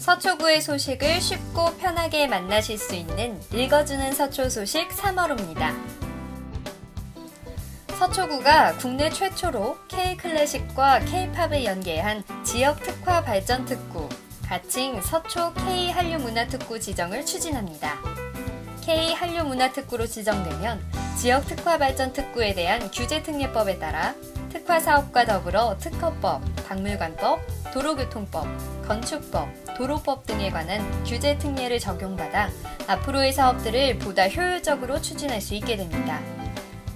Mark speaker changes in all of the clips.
Speaker 1: 서초구의 소식을 쉽고 편하게 만나실 수 있는 읽어주는 서초 소식 3월호입니다. 서초구가 국내 최초로 K 클래식과 K-팝을 연계한 지역 특화 발전 특구, 가칭 서초 K 한류 문화 특구 지정을 추진합니다. K 한류 문화 특구로 지정되면 지역 특화 발전 특구에 대한 규제 특례법에 따라 특화 사업과 더불어 특허법, 박물관법, 도로교통법, 건축법, 도로법 등에 관한 규제 특례를 적용받아 앞으로의 사업들을 보다 효율적으로 추진할 수 있게 됩니다.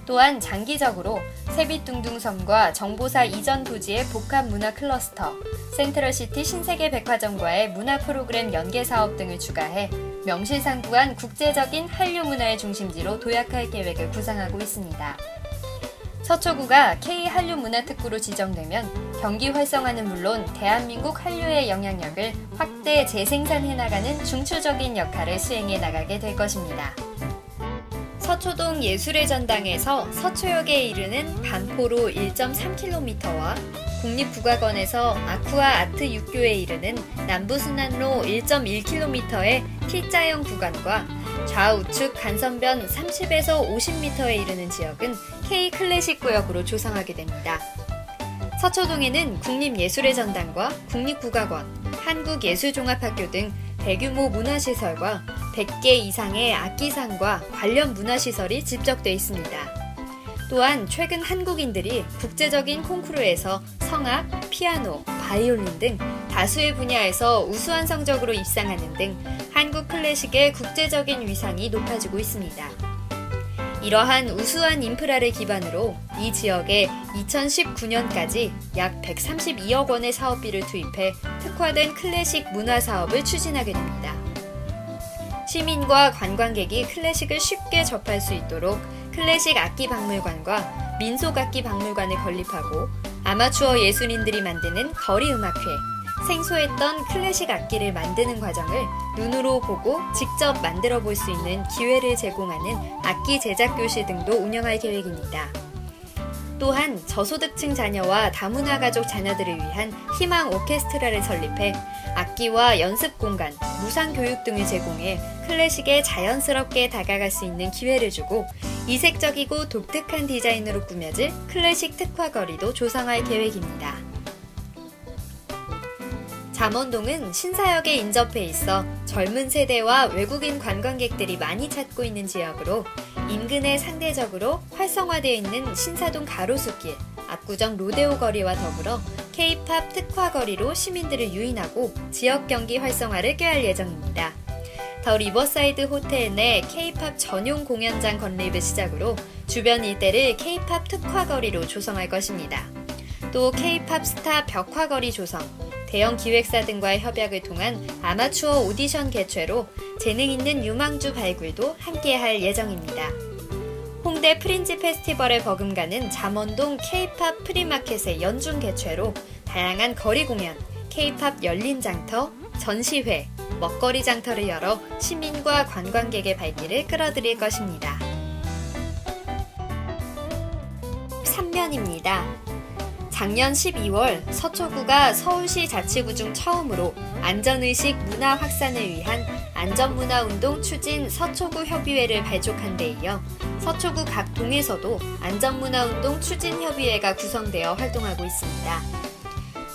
Speaker 1: 또한 장기적으로 세빛둥둥섬과 정보사 이전 부지의 복합 문화 클러스터, 센트럴시티 신세계 백화점과의 문화 프로그램 연계 사업 등을 추가해 명실상부한 국제적인 한류 문화의 중심지로 도약할 계획을 구상하고 있습니다. 서초구가 K 한류 문화특구로 지정되면 경기 활성화는 물론 대한민국 한류의 영향력을 확대 재생산해 나가는 중추적인 역할을 수행해 나가게 될 것입니다. 서초동 예술의 전당에서 서초역에 이르는 반포로 1.3km와 국립국악원에서 아쿠아 아트 육교에 이르는 남부순환로 1.1km의 T자형 구간과 좌우측 간선변 30에서 50m에 이르는 지역은 K 클래식 구역으로 조성하게 됩니다. 서초동에는 국립예술의 전당과 국립국악원, 한국예술종합학교 등 대규모 문화시설과 100개 이상의 악기상과 관련 문화시설이 집적돼 있습니다. 또한 최근 한국인들이 국제적인 콩쿠르에서 성악, 피아노, 바이올린 등 다수의 분야에서 우수한 성적으로 입상하는 등 한국 클래식의 국제적인 위상이 높아지고 있습니다. 이러한 우수한 인프라를 기반으로 이 지역에 2019년까지 약 132억 원의 사업비를 투입해 특화된 클래식 문화 사업을 추진하게 됩니다. 시민과 관광객이 클래식을 쉽게 접할 수 있도록 클래식 악기 박물관과 민속 악기 박물관을 건립하고 아마추어 예술인들이 만드는 거리 음악회, 생소했던 클래식 악기를 만드는 과정을 눈으로 보고 직접 만들어 볼 수 있는 기회를 제공하는 악기 제작 교실 등도 운영할 계획입니다. 또한 저소득층 자녀와 다문화 가족 자녀들을 위한 희망 오케스트라를 설립해 악기와 연습 공간, 무상 교육 등을 제공해 클래식에 자연스럽게 다가갈 수 있는 기회를 주고 이색적이고 독특한 디자인으로 꾸며질 클래식 특화거리도 조성할 계획입니다. 잠원동은 신사역에 인접해 있어 젊은 세대와 외국인 관광객들이 많이 찾고 있는 지역으로 인근에 상대적으로 활성화되어 있는 신사동 가로수길, 압구정 로데오 거리와 더불어 K-팝 특화 거리로 시민들을 유인하고 지역 경기 활성화를 꾀할 예정입니다. 더 리버사이드 호텔 내 K-팝 전용 공연장 건립을 시작으로 주변 일대를 K-팝 특화 거리로 조성할 것입니다. 또 K-팝 스타 벽화거리 조성, 대형 기획사 등과의 협약을 통한 아마추어 오디션 개최로 재능 있는 유망주 발굴도 함께할 예정입니다. 홍대 프린지 페스티벌에 버금가는 잠원동 K-팝 프리마켓의 연중 개최로 다양한 거리 공연, K-팝 열린 장터, 전시회, 먹거리 장터를 열어 시민과 관광객의 발길을 끌어들일 것입니다. 3면입니다. 작년 12월 서초구가 서울시 자치구 중 처음으로 안전의식 문화 확산을 위한 안전문화운동 추진 서초구 협의회를 발족한 데 이어 서초구 각 동에서도 안전문화운동 추진 협의회가 구성되어 활동하고 있습니다.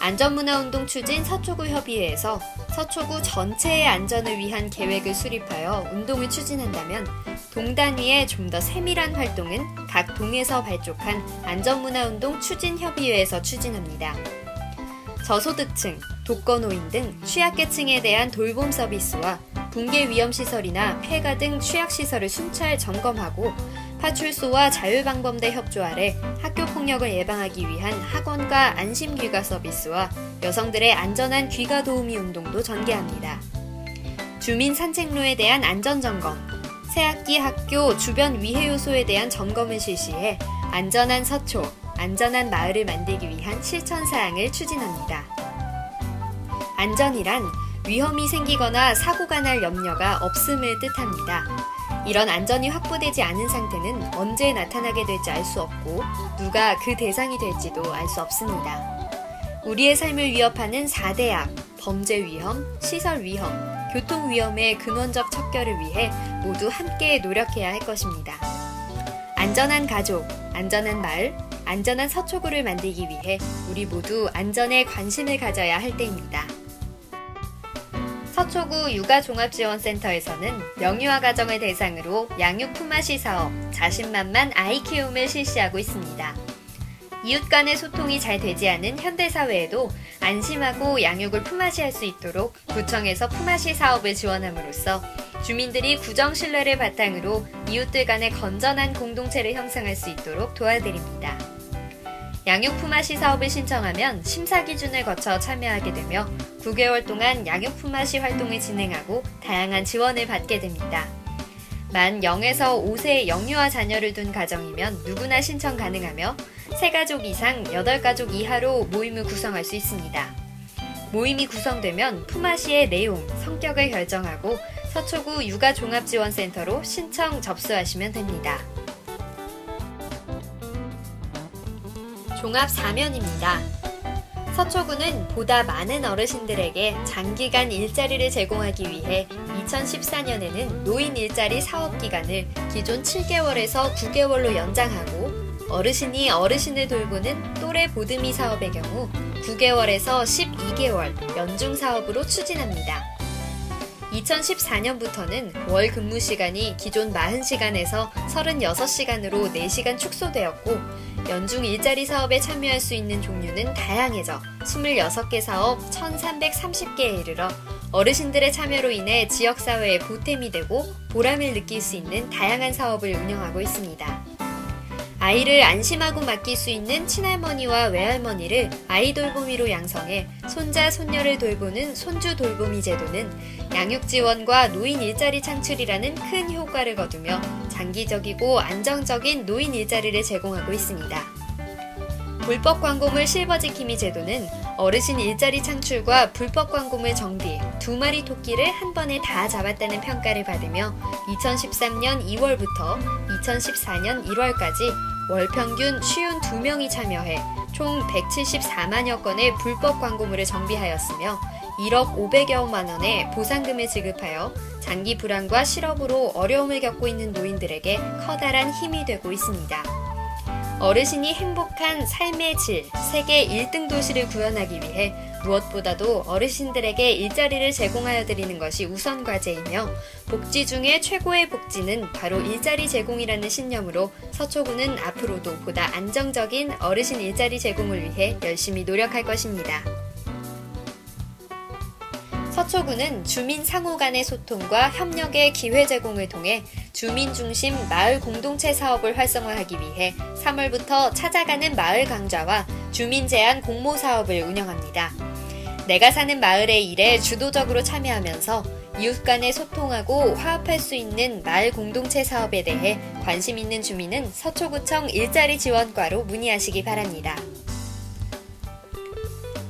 Speaker 1: 안전문화운동 추진 서초구 협의회에서 서초구 전체의 안전을 위한 계획을 수립하여 운동을 추진한다면 동단위의 좀 더 세밀한 활동은 각 동에서 발족한 안전문화운동 추진협의회에서 추진합니다. 저소득층, 독거노인 등 취약계층에 대한 돌봄 서비스와 붕괴 위험 시설이나 폐가 등 취약 시설을 순찰 점검하고 파출소와 자율방범대 협조 아래 학교 폭력을 예방하기 위한 학원과 안심 귀가 서비스와 여성들의 안전한 귀가 도우미 운동도 전개합니다. 주민 산책로에 대한 안전 점검, 새학기 학교 주변 위해 요소에 대한 점검을 실시해 안전한 서초, 안전한 마을을 만들기 위한 실천 사항을 추진합니다. 안전이란 위험이 생기거나 사고가 날 염려가 없음을 뜻합니다. 이런 안전이 확보되지 않은 상태는 언제 나타나게 될지 알 수 없고 누가 그 대상이 될지도 알 수 없습니다. 우리의 삶을 위협하는 4대 악, 범죄 위험, 시설 위험, 교통 위험의 근원적 척결을 위해 모두 함께 노력해야 할 것입니다. 안전한 가족, 안전한 마을, 안전한 서초구를 만들기 위해 우리 모두 안전에 관심을 가져야 할 때입니다. 서초구 육아종합지원센터에서는 명유아 가정을 대상으로 양육 품앗이 사업 자신만만 아이 키움을 실시하고 있습니다. 이웃 간의 소통이 잘 되지 않은 현대사회에도 안심하고 양육을 품앗이 할 수 있도록 구청에서 품앗이 사업을 지원함으로써 주민들이 구정 신뢰를 바탕으로 이웃들 간의 건전한 공동체를 형성할 수 있도록 도와드립니다. 양육 품앗이 사업을 신청하면 심사 기준을 거쳐 참여하게 되며 9개월 동안 양육 품앗이 활동을 진행하고 다양한 지원을 받게 됩니다. 만 0에서 5세 영유아 자녀를 둔 가정이면 누구나 신청 가능하며 3가족 이상 8가족 이하로 모임을 구성할 수 있습니다. 모임이 구성되면 품앗이의 내용, 성격을 결정하고 서초구 육아종합지원센터로 신청 접수하시면 됩니다. 종합 사면입니다. 서초구는 보다 많은 어르신들에게 장기간 일자리를 제공하기 위해 2014년에는 노인 일자리 사업 기간을 기존 7개월에서 9개월로 연장하고 어르신이 어르신을 돌보는 또래 보듬이 사업의 경우 9개월에서 12개월 연중 사업으로 추진합니다. 2014년부터는 월 근무 시간이 기존 40시간에서 36시간으로 4시간 축소되었고 연중 일자리 사업에 참여할 수 있는 종류는 다양해져 26개 사업 1330개에 이르러 어르신들의 참여로 인해 지역사회에 보탬이 되고 보람을 느낄 수 있는 다양한 사업을 운영하고 있습니다. 아이를 안심하고 맡길 수 있는 친할머니와 외할머니를 아이 돌보미로 양성해 손자, 손녀를 돌보는 손주 돌보미 제도는 양육 지원과 노인 일자리 창출이라는 큰 효과를 거두며 장기적이고 안정적인 노인 일자리를 제공하고 있습니다. 불법 광고물 실버 지킴이 제도는 어르신 일자리 창출과 불법 광고물 정비 두 마리 토끼를 한 번에 다 잡았다는 평가를 받으며 2013년 2월부터 2014년 1월까지 월 평균 52명이 참여해 총 174만여 건의 불법 광고물을 정비하였으며 1억 500여만 원의 보상금을 지급하여 장기 불안과 실업으로 어려움을 겪고 있는 노인들에게 커다란 힘이 되고 있습니다. 어르신이 행복한 삶의 질, 세계 1등 도시를 구현하기 위해 무엇보다도 어르신들에게 일자리를 제공하여 드리는 것이 우선 과제이며 복지 중에 최고의 복지는 바로 일자리 제공이라는 신념으로 서초구는 앞으로도 보다 안정적인 어르신 일자리 제공을 위해 열심히 노력할 것입니다. 서초구는 주민 상호 간의 소통과 협력의 기회 제공을 통해 주민 중심 마을 공동체 사업을 활성화하기 위해 3월부터 찾아가는 마을 강좌와 주민 제한 공모 사업을 운영합니다. 내가 사는 마을의 일에 주도적으로 참여하면서 이웃 간에 소통하고 화합할 수 있는 마을 공동체 사업에 대해 관심 있는 주민은 서초구청 일자리 지원과로 문의하시기 바랍니다.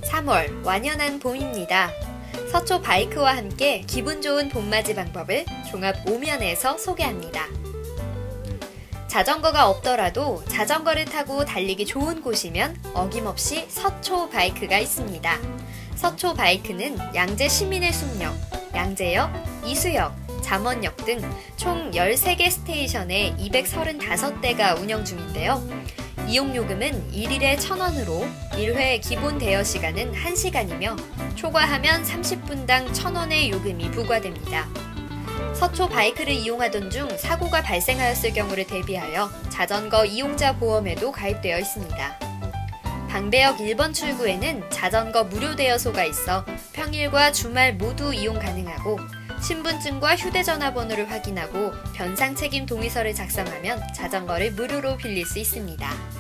Speaker 1: 3월 완연한 봄입니다. 서초 바이크와 함께 기분 좋은 봄맞이 방법을 종합 5면에서 소개합니다. 자전거가 없더라도 자전거를 타고 달리기 좋은 곳이면 어김없이 서초 바이크가 있습니다. 서초 바이크는 양재 시민의 숲역, 양재역, 이수역, 잠원역 등 총 13개 스테이션에 235대가 운영 중인데요. 이용요금은 1일에 1,000원으로 1회 기본 대여 시간은 1시간이며 초과하면 30분당 1,000원의 요금이 부과됩니다. 서초 바이크를 이용하던 중 사고가 발생하였을 경우를 대비하여 자전거 이용자 보험에도 가입되어 있습니다. 방배역 1번 출구에는 자전거 무료 대여소가 있어 평일과 주말 모두 이용 가능하고 신분증과 휴대전화 번호를 확인하고 변상 책임 동의서를 작성하면 자전거를 무료로 빌릴 수 있습니다.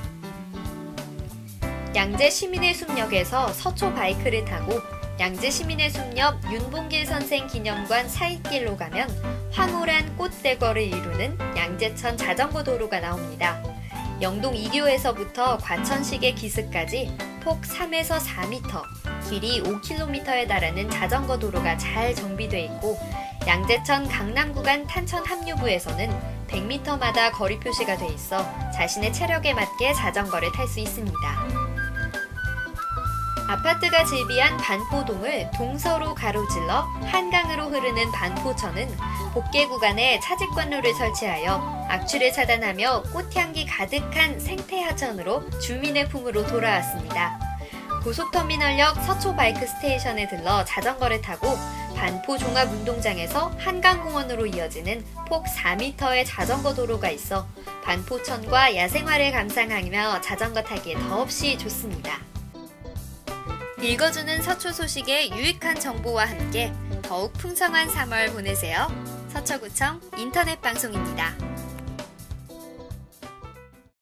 Speaker 1: 양재 시민의 숲역에서 서초 바이크를 타고 양재 시민의 숲역 윤봉길 선생 기념관 사이길로 가면 황홀한 꽃대거를 이루는 양재천 자전거 도로가 나옵니다. 영동 2교에서부터 과천시계 기슭까지 폭 3에서 4m, 길이 5km에 달하는 자전거 도로가 잘 정비돼 있고 양재천 강남 구간 탄천 합류부에서는 100m마다 거리 표시가 돼 있어 자신의 체력에 맞게 자전거를 탈 수 있습니다. 아파트가 즐비한 반포동을 동서로 가로질러 한강으로 흐르는 반포천은 복개 구간에 차직관로를 설치하여 악취를 차단하며 꽃향기 가득한 생태하천으로 주민의 품으로 돌아왔습니다. 고속터미널역 서초 바이크 스테이션에 들러 자전거를 타고 반포 종합운동장에서 한강공원으로 이어지는 폭 4m의 자전거 도로가 있어 반포천과 야생화를 감상하며 자전거 타기에 더없이 좋습니다. 읽어주는 서초 소식의 유익한 정보와 함께 더욱 풍성한 3월 보내세요. 서초구청 인터넷 방송입니다.